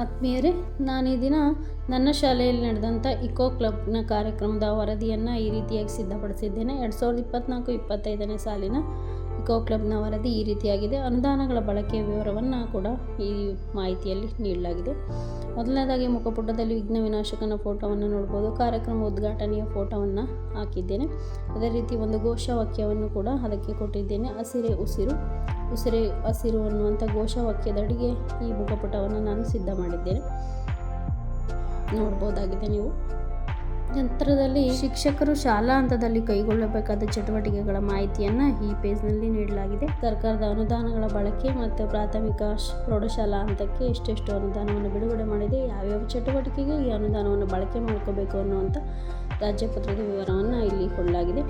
ಆತ್ಮೀಯರೇ, ನಾನು ಈ ದಿನ ನನ್ನ ಶಾಲೆಯಲ್ಲಿ ನಡೆದಂಥ ಇಕೋ ಕ್ಲಬ್ನ ಕಾರ್ಯಕ್ರಮದ ವರದಿಯನ್ನು ಈ ರೀತಿಯಾಗಿ ಸಿದ್ಧಪಡಿಸಿದ್ದೇನೆ. ಎರಡು ಸಾವಿರದ ಇಪ್ಪತ್ತ್ನಾಲ್ಕು ಇಪ್ಪತ್ತೈದನೇ ಸಾಲಿನ ಇಕೋ ಕ್ಲಬ್ನ ವರದಿ ಈ ರೀತಿಯಾಗಿದೆ. ಅನುದಾನಗಳ ಬಳಕೆಯ ವಿವರವನ್ನು ಕೂಡ ಈ ಮಾಹಿತಿಯಲ್ಲಿ ನೀಡಲಾಗಿದೆ. ಮೊದಲನೇದಾಗಿ ಮುಖಪುಟದಲ್ಲಿ ವಿಘ್ನ ವಿನಾಶಕನ ಫೋಟೋವನ್ನು ನೋಡ್ಬೋದು. ಕಾರ್ಯಕ್ರಮ ಉದ್ಘಾಟನೆಯ ಫೋಟೋವನ್ನು ಹಾಕಿದ್ದೇನೆ. ಅದೇ ರೀತಿ ಒಂದು ಘೋಷವಾಕ್ಯವನ್ನು ಕೂಡ ಅದಕ್ಕೆ ಕೊಟ್ಟಿದ್ದೇನೆ. ಹಸಿರೆ ಉಸಿರು, ಉಸಿರೆ ಹಸಿರು ಅನ್ನುವಂಥ ಘೋಷವಾಕ್ಯದಡಿಗೆ ಈ ಮುಖಪುಟವನ್ನು ನಾನು ಸಿದ್ಧ ಮಾಡಿದ್ದೇನೆ. ನೋಡ್ಬೋದಾಗಿದೆ ನೀವು. ನಂತರದಲ್ಲಿ ಶಿಕ್ಷಕರು ಶಾಲಾ ಹಂತದಲ್ಲಿ ಕೈಗೊಳ್ಳಬೇಕಾದ ಚಟುವಟಿಕೆಗಳ ಮಾಹಿತಿಯನ್ನು ಈ ಪೇಜ್ನಲ್ಲಿ ನೀಡಲಾಗಿದೆ. ಸರ್ಕಾರದ ಅನುದಾನಗಳ ಬಳಕೆ ಮತ್ತು ಪ್ರಾಥಮಿಕ ಪ್ರೌಢಶಾಲಾ ಹಂತಕ್ಕೆ ಎಷ್ಟೆಷ್ಟು ಅನುದಾನವನ್ನು ಬಿಡುಗಡೆ ಮಾಡಿದೆ, ಯಾವ್ಯಾವ ಚಟುವಟಿಕೆಗೆ ಈ ಅನುದಾನವನ್ನು ಬಳಕೆ ಮಾಡ್ಕೋಬೇಕು ಅನ್ನುವಂಥ ರಾಜ್ಯಪತ್ರದ ವಿವರವನ್ನು ಇಲ್ಲಿ ಕೊಡಲಾಗಿದೆ.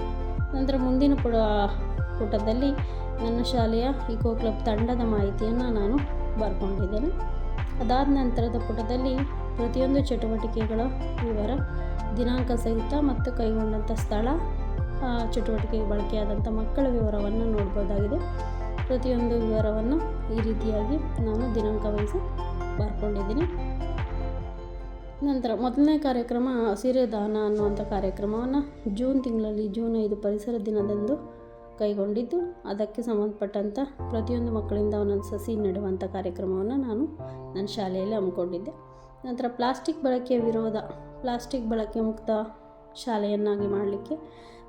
ನಂತರ ಮುಂದಿನ ಪುಟ, ಪುಟದಲ್ಲಿ ನನ್ನ ಶಾಲೆಯ ಇಕೋ ಕ್ಲಬ್ ತಂಡದ ಮಾಹಿತಿಯನ್ನು ನಾನು ಬರ್ಕೊಂಡಿದ್ದೇನೆ. ಅದಾದ ನಂತರದ ಪುಟದಲ್ಲಿ ಪ್ರತಿಯೊಂದು ಚಟುವಟಿಕೆಗಳ ವಿವರ ದಿನಾಂಕ ಸಹಿತ ಮತ್ತು ಕೈಗೊಂಡಂಥ ಸ್ಥಳ ಚಟುವಟಿಕೆಗೆ ಬಳಕೆಯಾದಂಥ ಮಕ್ಕಳ ವಿವರವನ್ನು ನೋಡ್ಬೋದಾಗಿದೆ. ಪ್ರತಿಯೊಂದು ವಿವರವನ್ನು ಈ ರೀತಿಯಾಗಿ ನಾನು ದಿನಾಂಕ ವಹಿಸಿ ಬರ್ಕೊಂಡಿದ್ದೀನಿ. ನಂತರ ಮೊದಲನೇ ಕಾರ್ಯಕ್ರಮ ಹಸಿರೆ ದಾನ ಅನ್ನುವಂಥ ಕಾರ್ಯಕ್ರಮವನ್ನು ಜೂನ್ ತಿಂಗಳಲ್ಲಿ ಜೂನ್ ಐದು ಪರಿಸರ ದಿನದಂದು ಕೈಗೊಂಡಿದ್ದು, ಅದಕ್ಕೆ ಸಂಬಂಧಪಟ್ಟಂಥ ಪ್ರತಿಯೊಂದು ಮಕ್ಕಳಿಂದ ಒಂದೊಂದು ಸಸಿ ನೆಡುವಂಥ ಕಾರ್ಯಕ್ರಮವನ್ನು ನಾನು ನನ್ನ ಶಾಲೆಯಲ್ಲಿ ಹಮ್ಮಿಕೊಂಡಿದ್ದೆ. ನಂತರ ಪ್ಲಾಸ್ಟಿಕ್ ಬಳಕೆಯ ವಿರೋಧ, ಪ್ಲಾಸ್ಟಿಕ್ ಬಳಕೆ ಮುಕ್ತ ಶಾಲೆಯನ್ನಾಗಿ ಮಾಡಲಿಕ್ಕೆ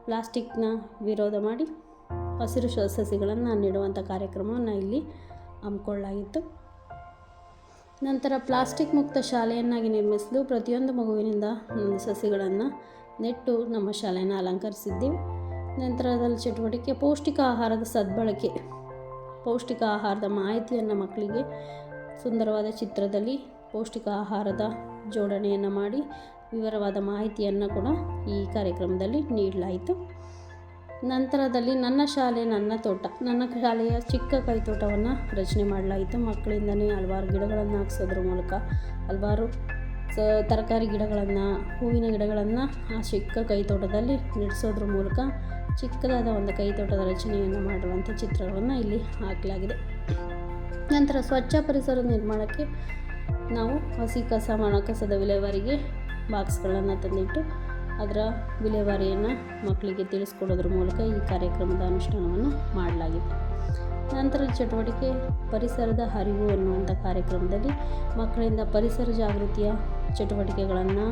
ಪ್ಲಾಸ್ಟಿಕ್ನ ವಿರೋಧ ಮಾಡಿ ಹಸಿರು ಸಸಿಗಳನ್ನು ನೀಡುವಂಥ ಕಾರ್ಯಕ್ರಮವನ್ನು ಇಲ್ಲಿ ಹಮ್ಮಿಕೊಳ್ಳಲಾಗಿತ್ತು. ನಂತರ ಪ್ಲಾಸ್ಟಿಕ್ ಮುಕ್ತ ಶಾಲೆಯನ್ನಾಗಿ ನಿರ್ಮಿಸಲು ಪ್ರತಿಯೊಂದು ಮಗುವಿನಿಂದ ಸಸಿಗಳನ್ನು ನೆಟ್ಟು ನಮ್ಮ ಶಾಲೆಯನ್ನು ಅಲಂಕರಿಸಿದ್ದೀವಿ. ನಂತರದಲ್ಲಿ ಚಟುವಟಿಕೆ ಪೌಷ್ಟಿಕ ಆಹಾರದ ಸದ್ಬಳಕೆ ಪೌಷ್ಟಿಕ ಆಹಾರದ ಮಾಹಿತಿಯನ್ನು ಮಕ್ಕಳಿಗೆ ಸುಂದರವಾದ ಚಿತ್ರದಲ್ಲಿ ಪೌಷ್ಟಿಕ ಆಹಾರದ ಜೋಡಣೆಯನ್ನು ಮಾಡಿ ವಿವರವಾದ ಮಾಹಿತಿಯನ್ನು ಕೂಡ ಈ ಕಾರ್ಯಕ್ರಮದಲ್ಲಿ ನೀಡಲಾಯಿತು. ನಂತರದಲ್ಲಿ ನನ್ನ ಶಾಲೆ ನನ್ನ ತೋಟ. ನನ್ನ ಶಾಲೆಯ ಚಿಕ್ಕ ಕೈತೋಟವನ್ನು ರಚನೆ ಮಾಡಲಾಯಿತು. ಮಕ್ಕಳಿಂದನೇ ಹಲವಾರು ಗಿಡಗಳನ್ನು ಹಾಕ್ಸೋದ್ರ ಮೂಲಕ ಹಲವಾರು ತರಕಾರಿ ಗಿಡಗಳನ್ನು, ಹೂವಿನ ಗಿಡಗಳನ್ನು ಆ ಚಿಕ್ಕ ಕೈತೋಟದಲ್ಲಿ ನೆಡೆಸೋದ್ರ ಮೂಲಕ ಚಿಕ್ಕದಾದ ಒಂದು ಕೈತೋಟದ ರಚನೆಯನ್ನು ಮಾಡುವಂಥ ಚಿತ್ರಗಳನ್ನು ಇಲ್ಲಿ ಹಾಕಲಾಗಿದೆ. ನಂತರ ಸ್ವಚ್ಛ ಪರಿಸರ ನಿರ್ಮಾಣಕ್ಕೆ ನಾವು ಹಸಿ ಕಸ ಒಣ ಕಸದ ವಿಲೇವಾರಿಗೆ ಬಾಕ್ಸ್ಗಳನ್ನು ತಂದಿಟ್ಟು ಅದರ ವಿಲೇವಾರಿಯನ್ನು ಮಕ್ಕಳಿಗೆ ತಿಳಿಸ್ಕೊಡೋದ್ರ ಮೂಲಕ ಈ ಕಾರ್ಯಕ್ರಮದ ಅನುಷ್ಠಾನವನ್ನು ಮಾಡಲಾಗಿದೆ. ನಂತರ ಚಟುವಟಿಕೆ ಪರಿಸರದ ಹರಿವು ಅನ್ನುವಂಥ ಕಾರ್ಯಕ್ರಮದಲ್ಲಿ ಮಕ್ಕಳಿಂದ ಪರಿಸರ ಜಾಗೃತಿಯ ಚಟುವಟಿಕೆಗಳನ್ನು,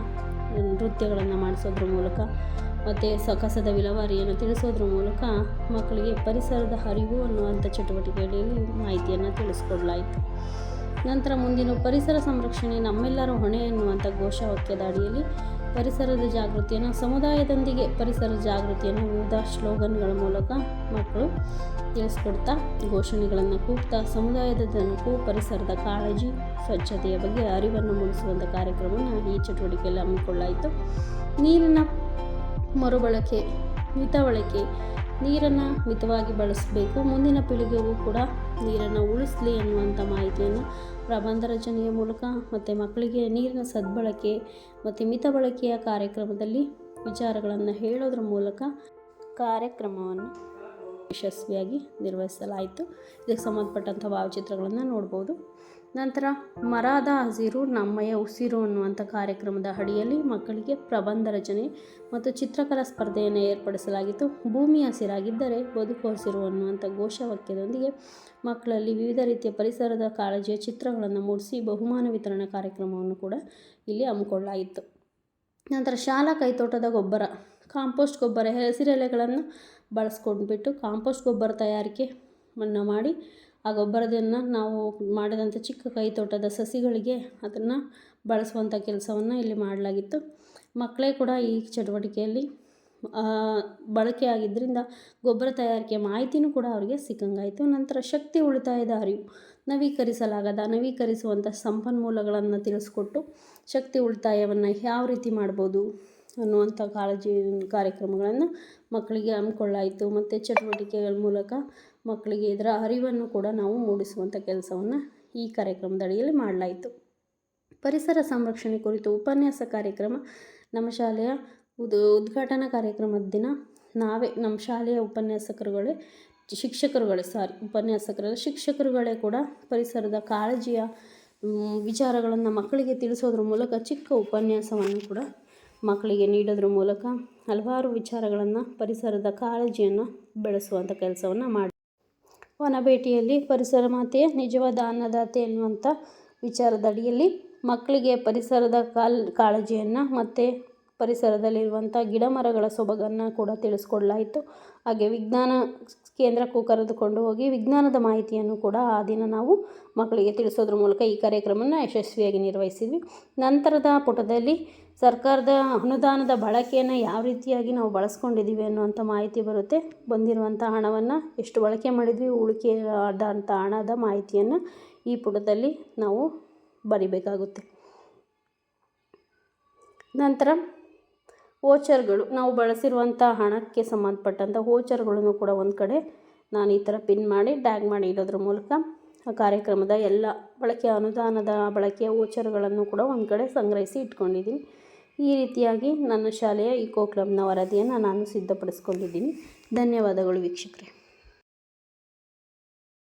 ನೃತ್ಯಗಳನ್ನು ಮಾಡಿಸೋದ್ರ ಮೂಲಕ ಮತ್ತು ಸ ಕಸದ ವಿಲೇವಾರಿಯನ್ನು ತಿಳಿಸೋದ್ರ ಮೂಲಕ ಮಕ್ಕಳಿಗೆ ಪರಿಸರದ ಹರಿವು ಅನ್ನುವಂಥ ಚಟುವಟಿಕೆಯಲ್ಲಿ ಮಾಹಿತಿಯನ್ನು ತಿಳಿಸ್ಕೊಡ್ಲಾಯಿತು. ನಂತರ ಮುಂದಿನ ಪರಿಸರ ಸಂರಕ್ಷಣೆ, ನಮ್ಮೆಲ್ಲರ ಹೊಣೆ ಎನ್ನುವಂಥ ಘೋಷವಾಕ್ಯದ ಅಡಿಯಲ್ಲಿ ಪರಿಸರದ ಜಾಗೃತಿಯನ್ನು, ಸಮುದಾಯದೊಂದಿಗೆ ಪರಿಸರ ಜಾಗೃತಿಯನ್ನು ವಿವಿಧ ಸ್ಲೋಗನ್ಗಳ ಮೂಲಕ ಮಕ್ಕಳು ತಿಳಿಸ್ಕೊಡ್ತಾ ಘೋಷಣೆಗಳನ್ನು ಕೂಗ್ತಾ ಸಮುದಾಯದ ಜನಕ್ಕೂ ಪರಿಸರದ ಕಾಳಜಿ, ಸ್ವಚ್ಛತೆಯ ಬಗ್ಗೆ ಅರಿವನ್ನು ಮೂಡಿಸುವಂಥ ಕಾರ್ಯಕ್ರಮವನ್ನು ಈ ಚಟುವಟಿಕೆಯಲ್ಲಿ ಹಮ್ಮಿಕೊಳ್ಳಾಯಿತು ನೀರಿನ ಮರುಬಳಕೆ ಮಿತ ಬಳಕೆ ನೀರನ್ನು ಮಿತವಾಗಿ ಬಳಸಬೇಕು. ಮುಂದಿನ ಪೀಳಿಗೆಗೂ ಕೂಡ ನೀರನ್ನು ಉಳಿಸಲಿ ಎನ್ನುವಂಥ ಮಾಹಿತಿಯನ್ನು ಪ್ರಬಂಧ ರಚನೆಯ ಮೂಲಕ ಮತ್ತು ಮಕ್ಕಳಿಗೆ ನೀರಿನ ಸದ್ಬಳಕೆ ಮತ್ತು ಮಿತ ಬಳಕೆಯ ಕಾರ್ಯಕ್ರಮದಲ್ಲಿ ವಿಚಾರಗಳನ್ನು ಹೇಳೋದ್ರ ಮೂಲಕ ಕಾರ್ಯಕ್ರಮವನ್ನು ಯಶಸ್ವಿಯಾಗಿ ನಿರ್ವಹಿಸಲಾಯಿತು. ಇದಕ್ಕೆ ಸಂಬಂಧಪಟ್ಟಂಥ ಭಾವಚಿತ್ರಗಳನ್ನು ನೋಡ್ಬೋದು. ನಂತರ ಮರಾದ ಹಸಿರು ನಮ್ಮಯ ಉಸಿರು ಅನ್ನುವಂಥ ಕಾರ್ಯಕ್ರಮದ ಅಡಿಯಲ್ಲಿ ಮಕ್ಕಳಿಗೆ ಪ್ರಬಂಧ ರಚನೆ ಮತ್ತು ಚಿತ್ರಕಲಾ ಸ್ಪರ್ಧೆಯನ್ನು ಏರ್ಪಡಿಸಲಾಗಿತ್ತು. ಭೂಮಿ ಹಸಿರಾಗಿದ್ದರೆ ಬದುಕು ಹಸಿರು ಅನ್ನುವಂಥ ಘೋಷವಾಕ್ಯದೊಂದಿಗೆ ಮಕ್ಕಳಲ್ಲಿ ವಿವಿಧ ರೀತಿಯ ಪರಿಸರದ ಕಾಳಜಿಯ ಚಿತ್ರಗಳನ್ನು ಮೂಡಿಸಿ ಬಹುಮಾನ ವಿತರಣಾ ಕಾರ್ಯಕ್ರಮವನ್ನು ಕೂಡ ಇಲ್ಲಿ ಹಮ್ಮಿಕೊಳ್ಳಲಾಗಿತ್ತು. ನಂತರ ಶಾಲಾ ಕೈತೋಟದ ಗೊಬ್ಬರ, ಕಾಂಪೋಸ್ಟ್ ಗೊಬ್ಬರ, ಹಸಿರೆಲೆಗಳನ್ನು ಬಳಸ್ಕೊಂಡ್ಬಿಟ್ಟು ಕಾಂಪೋಸ್ಟ್ ಗೊಬ್ಬರ ತಯಾರಿಕೆ ಅನ್ನು ಮಾಡಿ ಆ ಗೊಬ್ಬರದನ್ನು ನಾವು ಮಾಡಿದಂಥ ಚಿಕ್ಕ ಕೈತೋಟದ ಸಸಿಗಳಿಗೆ ಅದನ್ನು ಬಳಸುವಂಥ ಕೆಲಸವನ್ನು ಇಲ್ಲಿ ಮಾಡಲಾಗಿತ್ತು. ಮಕ್ಕಳೇ ಕೂಡ ಈ ಚಟುವಟಿಕೆಯಲ್ಲಿ ಬಳಕೆ ಆಗಿದ್ದರಿಂದ ಗೊಬ್ಬರ ತಯಾರಿಕೆ ಮಾಹಿತಿನೂ ಕೂಡ ಅವರಿಗೆ ಸಿಕ್ಕಂಗಾಯಿತು. ನಂತರ ಶಕ್ತಿ ಉಳಿತಾಯದ ಅರಿವು, ನವೀಕರಿಸಲಾಗದ, ನವೀಕರಿಸುವಂಥ ಸಂಪನ್ಮೂಲಗಳನ್ನು ತಿಳಿಸ್ಕೊಟ್ಟು ಶಕ್ತಿ ಉಳಿತಾಯವನ್ನು ಯಾವ ರೀತಿ ಮಾಡ್ಬೋದು ಅನ್ನುವಂಥ ಕಾಳಜಿ ಕಾರ್ಯಕ್ರಮಗಳನ್ನು ಮಕ್ಕಳಿಗೆ ಹಮ್ಮಿಕೊಳ್ಳಾಯಿತು ಮತ್ತು ಚಟುವಟಿಕೆಗಳ ಮೂಲಕ ಮಕ್ಕಳಿಗೆ ಇದರ ಅರಿವನ್ನು ಕೂಡ ನಾವು ಮೂಡಿಸುವಂಥ ಕೆಲಸವನ್ನು ಈ ಕಾರ್ಯಕ್ರಮದ ಅಡಿಯಲ್ಲಿ ಮಾಡಲಾಯಿತು. ಪರಿಸರ ಸಂರಕ್ಷಣೆ ಕುರಿತು ಉಪನ್ಯಾಸ ಕಾರ್ಯಕ್ರಮ ನಮ್ಮ ಶಾಲೆಯ ಉದ್, ಉದ್ಘಾಟನಾ ಕಾರ್ಯಕ್ರಮದ ದಿನ ನಾವೇ ನಮ್ಮ ಶಾಲೆಯ ಉಪನ್ಯಾಸಕರುಗಳೇ, ಶಿಕ್ಷಕರುಗಳೇ, ಸಾರಿ, ಉಪನ್ಯಾಸಕರಲ್ಲ, ಶಿಕ್ಷಕರುಗಳೇ ಕೂಡ ಪರಿಸರದ ಕಾಳಜಿಯ, ವಿಚಾರಗಳನ್ನು ಮಕ್ಕಳಿಗೆ ತಿಳಿಸೋದ್ರ ಮೂಲಕ ಚಿಕ್ಕ ಉಪನ್ಯಾಸವನ್ನು ಕೂಡ ಮಕ್ಕಳಿಗೆ ನೀಡೋದ್ರ ಮೂಲಕ ಹಲವಾರು ವಿಚಾರಗಳನ್ನು, ಪರಿಸರದ ಕಾಳಜಿಯನ್ನು ಬೆಳೆಸುವಂಥ ಕೆಲಸವನ್ನು ಮಾಡಿ. ವನಭೇಟಿಯಲ್ಲಿ ಪರಿಸರ ಮಾತೆಯ ನಿಜವಾದ ಅನ್ನದಾತೆ ಎನ್ನುವಂಥ ವಿಚಾರದ ಅಡಿಯಲ್ಲಿ ಮಕ್ಕಳಿಗೆ ಪರಿಸರದ ಕಾಲ್, ಕಾಳಜಿಯನ್ನು ಮತ್ತು ಪರಿಸರದಲ್ಲಿರುವಂಥ ಗಿಡ ಮರಗಳ ಸೊಬಗನ್ನು ಕೂಡ ತಿಳಿಸ್ಕೊಡ್ಲಾಯಿತು. ಹಾಗೆ ವಿಜ್ಞಾನ ಕೇಂದ್ರಕ್ಕೂ ಕರೆದುಕೊಂಡು ಹೋಗಿ ವಿಜ್ಞಾನದ ಮಾಹಿತಿಯನ್ನು ಕೂಡ ಆ ದಿನ ನಾವು ಮಕ್ಕಳಿಗೆ ತಿಳಿಸೋದ್ರ ಮೂಲಕ ಈ ಕಾರ್ಯಕ್ರಮವನ್ನು ಯಶಸ್ವಿಯಾಗಿ ನಿರ್ವಹಿಸಿದ್ವಿ. ನಂತರದ ಪುಟದಲ್ಲಿ ಸರ್ಕಾರದ ಅನುದಾನದ ಬಳಕೆಯನ್ನು ಯಾವ ರೀತಿಯಾಗಿ ನಾವು ಬಳಸ್ಕೊಂಡಿದ್ದೀವಿ ಅನ್ನುವಂಥ ಮಾಹಿತಿ ಬರುತ್ತೆ. ಬಂದಿರುವಂಥ ಹಣವನ್ನು ಎಷ್ಟು ಬಳಕೆ ಮಾಡಿದ್ವಿ ಉಳಿಕೆ ಆದಂಥ ಹಣದ ಮಾಹಿತಿಯನ್ನು ಈ ಪುಟದಲ್ಲಿ ನಾವು ಬರಿಬೇಕಾಗುತ್ತೆ. ನಂತರ ಓಚರ್ಗಳು ನಾವು ಬಳಸಿರುವಂಥ ಹಣಕ್ಕೆ ಸಂಬಂಧಪಟ್ಟಂಥ ಓಚರ್ಗಳನ್ನು ಕೂಡ ಒಂದು ಕಡೆ ನಾನು ಈ ಥರ ಪಿನ್ ಮಾಡಿ, ಟ್ಯಾಗ್ ಮಾಡಿ ಇಡೋದ್ರ ಮೂಲಕ ಆ ಕಾರ್ಯಕ್ರಮದ ಎಲ್ಲ ಬಳಕೆ ಅನುದಾನದ ಬಳಕೆಯ ಓಚರ್ಗಳನ್ನು ಕೂಡ ಒಂದು ಕಡೆ ಸಂಗ್ರಹಿಸಿ ಇಟ್ಕೊಂಡಿದ್ದೀನಿ. ಈ ರೀತಿಯಾಗಿ ನನ್ನ ಶಾಲೆಯ ಇಕೋ ಕ್ಲಬ್ನ ವರದಿಯನ್ನು ನಾನು ಸಿದ್ಧಪಡಿಸ್ಕೊಂಡಿದ್ದೀನಿ. ಧನ್ಯವಾದಗಳು ವೀಕ್ಷಕರೇ.